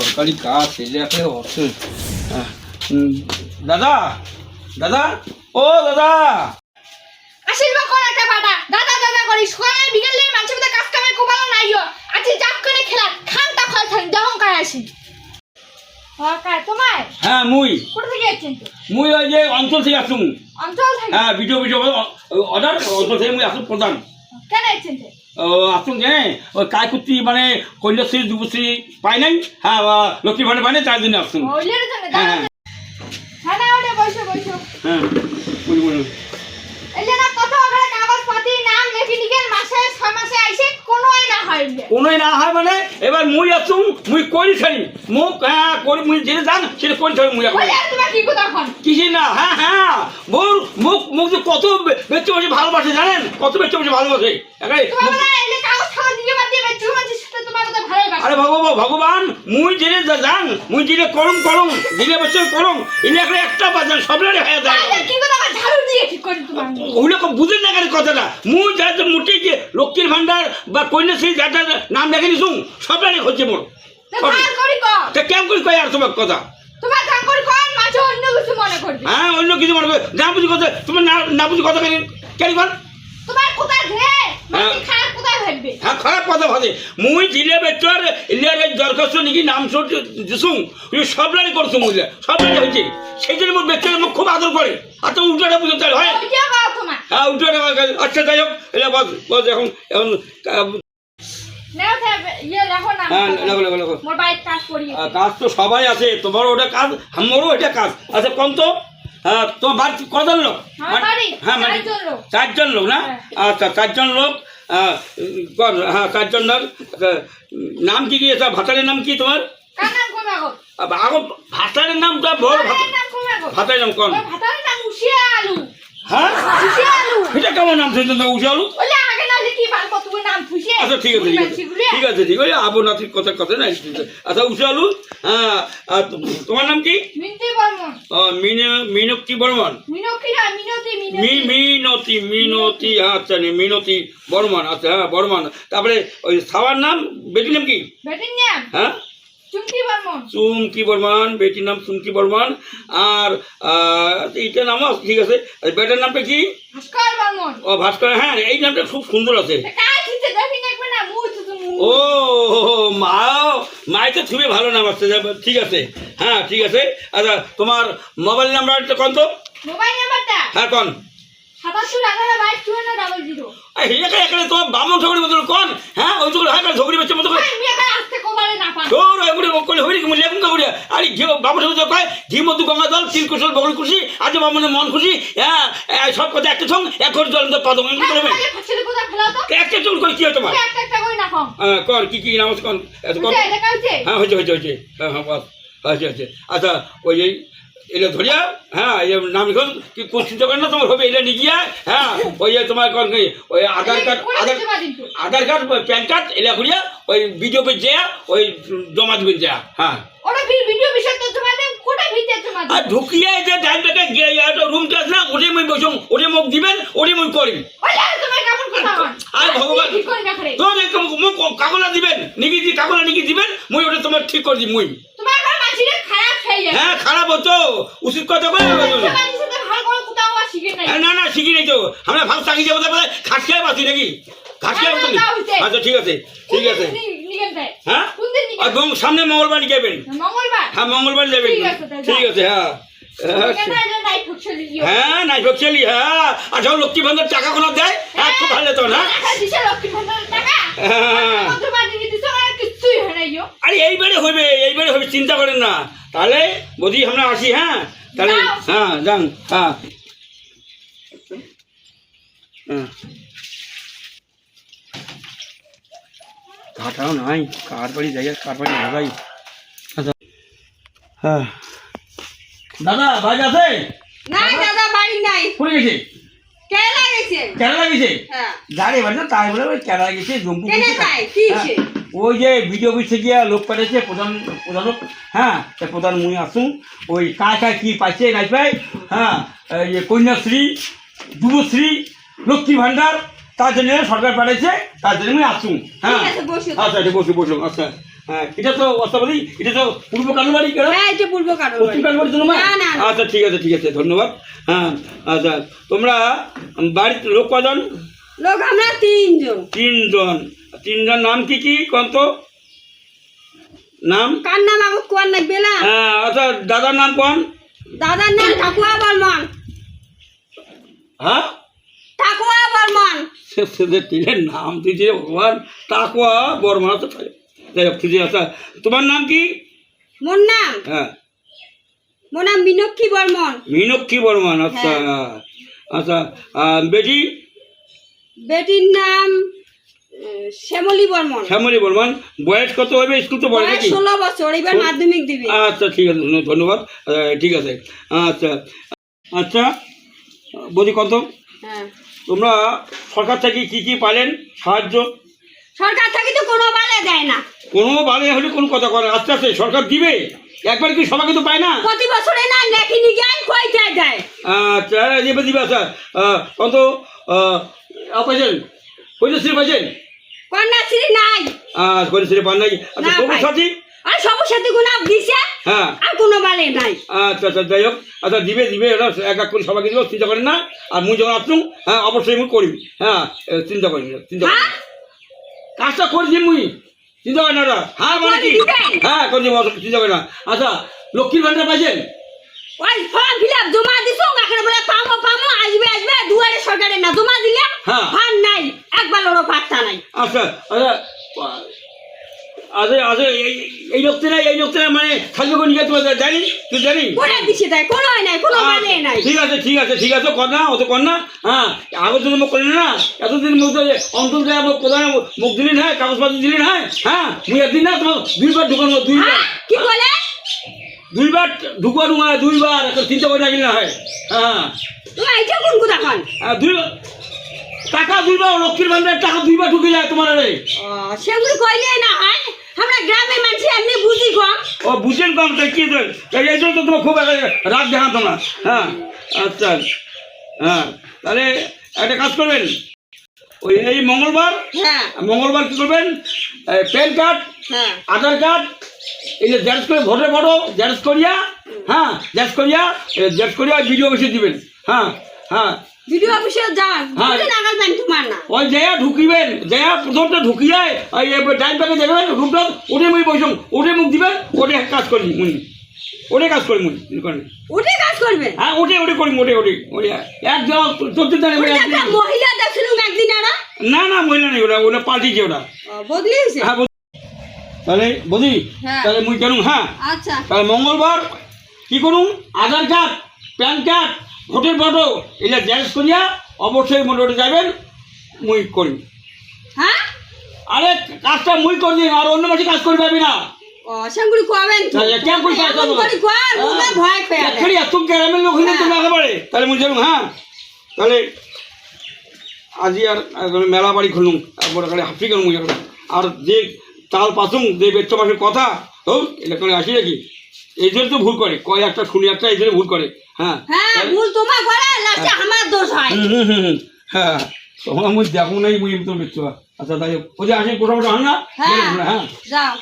সরকারি কাজ একটা হচ্ছে দাদা দাদা ও দাদা। একটা বাটা। দাদা দাদা করি। সকালে বিকেলে মানুষের মধ্যে কাজ কামে কোপালো নাইও আছি জাপ করে খেলা খানটা ফল থাকি যখন কায় আসি। হ্যাঁ তোমায়? মুই। কোথা থেকে এসেছেন মুই ওই যে অঞ্চল থেকে আসুন অঞ্চল থেকে? হ্যাঁ ভিডিও ভিডিও। অর্ডার অঞ্চল থেকে মুই আসুন প্রধান। কেন তো ও, আসুন হ্যাঁ ওই কায়কুত্তি মানে কন্যাশ্রী যুবশ্রী পাই নাই? হ্যাঁ লক্ষ্মী ভান্ডার পাই নাই? তার জন্য আসুন। হ্যাঁ বলি বলুন কোনোই না হয় মানে এবার মুই আসুন মুই করি ছাড়ি। মুখ হ্যাঁ করি মুই যেটা সেটা করি ছাড়ি মুই এখন না হ্যাঁ হ্যাঁ যে কত বেচে বসে ভালোবাসে জানেন? কত বেচে বসে ভালোবাসে। যে আরে ভগবান ভগবান মুই জেনে জান মুই জেনে করুম করুম দিলে বছর করুম ইনি একটা বাজান সবলারে হয়ে যায়। তাহলে কি কথা আবার ঝাড়ু দিয়ে ঠিক করি তোমার ওগুলো বুঝেন না কেন কথাটা? মুই যাতে মুটে যে লক্ষ্মীর ভান্ডার বা কন্যাশ্রী যাটা নাম দেখে নিছুন সবলারে হচ্ছে মোর। ভার করি কর কেমন কয় আর তোমার কথা তোমার কাম করি কর মাঝে অন্য কিছু মনে করবে? হ্যাঁ অন্য কিছু মনে করে না বুঝি কথা তোমার না না বুঝি কথা কেন কেন কর তোমার কোথায় ঘে। খারাপ কোথায় ভাববে হ্যাঁ খারাপ কথা ভাবে মুই জিলে বেচর ইলিয়ার দরখাস্ত নাকি নাম সর দিছুং সবলারে করছ মুইলে সবলারে হয়েছে সেই জন্য মোর বেচর মোক খুব আদর করে। আর তো উল্টোটা বুঝতে হয়। হ্যাঁ উল্টোটা আচ্ছা যাই হোক এটা বস বস এখন এখন কাজ করি আহ, কাজ তো সবাই আছে তোমার ওটা কাজ আমারও এটা কাজ। আচ্ছা কোন তো হ্যাঁ তোমার বাড়ি কজন লোক? হ্যাঁ চারজন লোক। না? হ্যাঁ। আচ্ছা চারজন লোক হ্যাঁ চারজন লোক নাম কি কি ভাতারের নাম কি তোমার? কমে আগত ভাতারের বড় নাম কমে গো ভাতারের নাম কোন আলু। হ্যাঁ? এটা কেমন নাম? শুনতে তো উজালু আচ্ছা ঠিক আছে ঠিক আছে। ঠিক আছে ঠিক আছে। আবু নাথির কথা কথা নাই আচ্ছা উজালু হ্যাঁ আর তোমার নাম কি? মিনতি বর্মন। মিন- মিনতি মিনতি মি মিনতি মিনতি। মিনতি আচ্ছা মিনতি বর্মন আচ্ছা হ্যাঁ বর্মন। তারপরে ওই সাওয়ার নাম বেটির নাম কি? হ্যাঁ? চুমকি বর্মন। বেটির নাম চুমকি বর্মন। আর এইটার নামও ঠিক আছে। বেটার নামটা কি? ও ভাস্কর হ্যাঁ এই নামটা খুব সুন্দর আছে। ও মা মাই তো খুবই ভালো নাম আছে ঠিক আছে। হ্যাঁ ঠিক আছে। আচ্ছা তোমার মোবাইল নাম্বারটা কন তো? মোবাইল নাম্বারটা? হ্যাঁ কন? সাতাত্তর এগারো বাইশ চুয়ান্ন ডাবল জিরো এখানে তোমার বামন ঠগড়ি মতন কন? হ্যাঁ? ওই যখন হয় ঝগড়ি বেচে মতো করে তোর এগুলো হইলে আরে ঘি বাবুর সঙ্গে কয় ঘি মধু গঙ্গা জল তিল কুশল বগল খুশি আজ বামনের মন খুশি হ্যাঁ সব কথা একটা সঙ্গ এক করে জল কোথায় একটা চুল করে কি হয় তোমার? করে হ্যাঁ কর কি কি নাম হচ্ছে হ্যাঁ হয়েছে হয়েছে হয়েছে। হ্যাঁ হ্যাঁ বাস হয়েছে হয়েছে। আচ্ছা ওই এটা ধরিয়া হ্যাঁ এই নাম লিখন কি কুচিত করেন না তোমার হবে এটা নিয়ে গিয়া হ্যাঁ ওই যে তোমার কোন ওই Aadhaar card Aadhaar Aadhaar card PAN card এটা করিয়া ওই ভিডিও পে যা ওই জমা দিবেন যা হ্যাঁ। আর ঢুকিয়ে যে টাইমটাকে রুমটা আছে না ওটাই মই বসুন ওটাই মুখ দিবেন ওটাই মই করি ওলে তোমার কেমন কথা আর ভগবান তোর কাগলা দিবেন নিকি দি কাগলা নিকি দিবেন মই ওটা তোমার ঠিক করে দিই মুই তোমার ঘর মাঝিরে খারাপ খেয়ে যায় হ্যাঁ খারাপ হতো উচিত কথা বলে না না শিখি নাই তো। আমরা ভাব চাকি যাব তারপরে খাট খেয়ে পাচ্ছি নাকি? খাট খেয়ে আচ্ছা ঠিক আছে ঠিক আছে। হ্যাঁ? এবং সামনে মঙ্গলবার যাবেন হ্যাঁ মঙ্গলবার। যাবেন ঠিক আছে, হ্যাঁ। হ্যাঁ নাই বকশালি হ্যাঁ। আর যখন লক্ষ্মী ভান্ডার টাকা কোনো দেয় হ্যাঁ। খুব ভালো তো না? হ্যাঁ। হয় ইয়ো। আরে এইবারে হবে এইবারে হবে চিন্তা করেন না। তাহলে বদি আমরা আসি হ্যাঁ? তাহলে হ্যাঁ যান হ্যাঁ। হ্যাঁ। কাটাও নাই কার বাড়ি যাই কার বাড়ি ভাই আচ্ছা হ্যাঁ। দাদা বাজ আছে? নাই দাদা। বাড়ি নাই। পড়ে গেছে? কেলা গেছে। কেরালা গেছে? হ্যাঁ। গাড়ি বাড়ি না তাই বলে কেরালা গেছে কেনে গেছে। কি হ্যাঁ? ওই যে ভিডিও অফিসে গিয়ে লোক পাঠিয়েছে প্রধান প্রধান হ্যাঁ তা প্রধান মুই আসুন। ওই কায় কায় কি পাইছে নাই পাই হ্যাঁ এই যে কন্যাশ্রী যুবশ্রী লক্ষ্মী ভাণ্ডার তার জন্য সরকার পাঠাইছে তার জন্য আমি আসুন হ্যাঁ। আচ্ছা আচ্ছা বসু বসুন আচ্ছা হ্যাঁ এটা তো অস্তাবাদী এটা তো পূর্ব কালবাড়ি হ্যাঁ এটা পূর্ব পশ্চিম কালবাড়ি। আচ্ছা ঠিক আছে ঠিক আছে ধন্যবাদ হ্যাঁ আচ্ছা তোমরা বাড়ির লোক কজন লোক আমরা তিনজন। তিনজন। তিনজন নাম কি কি? কন্ত নাম? কার নাম আমার কোয়ার লাগবে না হ্যাঁ আচ্ছা দাদার নাম কোন? দাদার নাম ঠাকুয়া বর্মন। হ্যাঁ? ঠাকুয়া বর্মন। তিনের নাম তুই যে ভগবান তাকুয়া বর্মা তো থাকে যাই হোক আছে আচ্ছা। তোমার নাম কি? মোর নাম? হ্যাঁ। মোর নাম মীনাক্ষী বর্মন। মীনাক্ষী বর্মন আচ্ছা আচ্ছা। বেটি? বেটির নাম শ্যামলী বর্মন। শ্যামলী বর্মন বয়স কত হবে স্কুল তো বয়স নাকি? ষোলো বছর এবার মাধ্যমিক দিবি। আচ্ছা ঠিক আছে ধন্যবাদ। ঠিক আছে। আচ্ছা আচ্ছা বলি কত হ্যাঁ। তোমরা সরকার থেকে কি কি পালেন? সাহায্য? সরকার থেকে তো কোনো বালে দেয় না। কোনো বালে হলে কোনো কথা করে আস্তে আস্তে সরকার দিবে? একবার কি সবাইকে তো পায় না? প্রতি বছরে না লেখিনি জ্ঞান কই যায় যায় আচ্ছা এবার দিবে আচ্ছা। কত পাইছেন কইতেশ্রী পাইছেন কন্যাশ্রী নাই। আহ কইতেশ্রী পান নাই? আচ্ছা সবুজ। সাথী? আর সবুজ সাথে গুণা দিছে হ্যাঁ। আর কোনো বালে নাই। আচ্ছা আচ্ছা যাই হোক। আচ্ছা দিবে দিবে ওরা এক এক করে সবাইকে দিবে চিন্তা করেন না। আর মুই যখন আসুন হ্যাঁ অবশ্যই মুই করিম। হ্যাঁ চিন্তা করেন চিন্তা করেন। হ্যাঁ? কাজটা করে দিম মুই। চিন্তা করেন না ওরা। হ্যাঁ মানে কি? হ্যাঁ করে দিব চিন্তা করেন না। আচ্ছা লক্ষ্মীর ভান্ডার পাইছেন? ওই ফর্ম ফিল আপ জমা দিছো? এখানে বলে পামো পামো আসবে আসবে দুয়ারে সরকারে না জমা দিলে হ্যাঁ। ফান নাই একবার ওরও পাত্তা নাই। আচ্ছা আচ্ছা আচ্ছা আচ্ছা এই এই লোকটা না এই লোকটা মানে থাকবে কোন নিয়ে তোমার জানি তুই জানি করে দিছে তাই? কোনো নাই কোনো মানে নাই। ঠিক আছে ঠিক আছে ঠিক আছে কর না অত কর না হ্যাঁ আগের জন্য মুখ করলি না? এতদিন মুখ ধরে অন্তর দেয় মুখ প্রধান মুখ দিলি না কাগজপত্র দিলি না হ্যাঁ মুই একদিন না তোমার দুইবার ঢুকানো দুইবার হ্যাঁ? কি বলে? দুইবার ঢুকানো হয় দুইবার একটা চিন্তা করে রাখলি না হয়। হ্যাঁ। দুইবার টাকা দুইবার লক্ষ্মীর ভান্ডার টাকা দুইবার ঢুকে যায় তোমার ও, সেগুলো কইলে না হয়? আমরা গ্রামের মানুষ এমনি বুঝি কম। ও বুঝেন কম তাই কি এই জন্য তো তোমার খুব রাগ দেখান তোমরা হ্যাঁ আচ্ছা। হ্যাঁ তাহলে একটা কাজ করবেন। ওই এই মঙ্গলবার হ্যাঁ। মঙ্গলবার কি করবেন? প্যান কার্ড হ্যাঁ। আধার কার্ড এই যে জেরক্স করে জেরক্স করিয়া হ্যাঁ জেরক্স করিয়া জেরক্স করিয়া ভিডিও অফিসে দিবেন হ্যাঁ হ্যাঁ। ভিডিও অফিসে যান হ্যাঁ। তোমার না ওই জয়া ঢুকিবেন জয়া প্রথমটা ঢুকিয়ে ওই ডাইন প্যাকে দেখবেন রুমটা ওটে মুই বসুন ওটে মুখ দিবেন ওটে কাজ করি ওটে কাজ করি করবে? হ্যাঁ ওটে ওটে করি ওটে ওটে ওটে একদম চলতে জানে মহিলা দেখছিলাম একদিন না না মহিলা নেই ওটা ওটা পাল্টিছে ওটা বদলি হয়েছে? হ্যাঁ বৌদি। তাহলে বদি হ্যাঁ। তাহলে মুই কেন হ্যাঁ? আচ্ছা। তাহলে মঙ্গলবার কি করুন আধার কার্ড প্যান কার্ড ভোটের ফটো এটা জেরক্স করিয়া অবশ্যই মোটে যাবেন মুই করি হ্যাঁ? আরে কাজটা মুই করি আর অন্য মাসে কাজ করে পাবি না। কোয়াবেন কাজ ভয় পেয়ে তুমি লোক তুমি একেবারে তাহলে মুই জানো হ্যাঁ? তাহলে আজি আর মেলা বাড়ি খুলুম তারপরে খালি হাফি আর যে চাল পাচুম যে বেচ্চ মাসের কথা তো এটা করে আসি নাকি? এই জন্য তো ভুল করে। কয় একটা শুনি একটা এই জন্য ভুল করে। হ্যাঁ। হ্যাঁ ভুল তোমার করে লাস্টে আমার দোষ হয়। হ্যাঁ। তখন মুই দেখো নাই মুই তো বেচ্চ আচ্ছা তাই। ওই যে আসি মোটা হন না? হ্যাঁ। হ্যাঁ। যাও।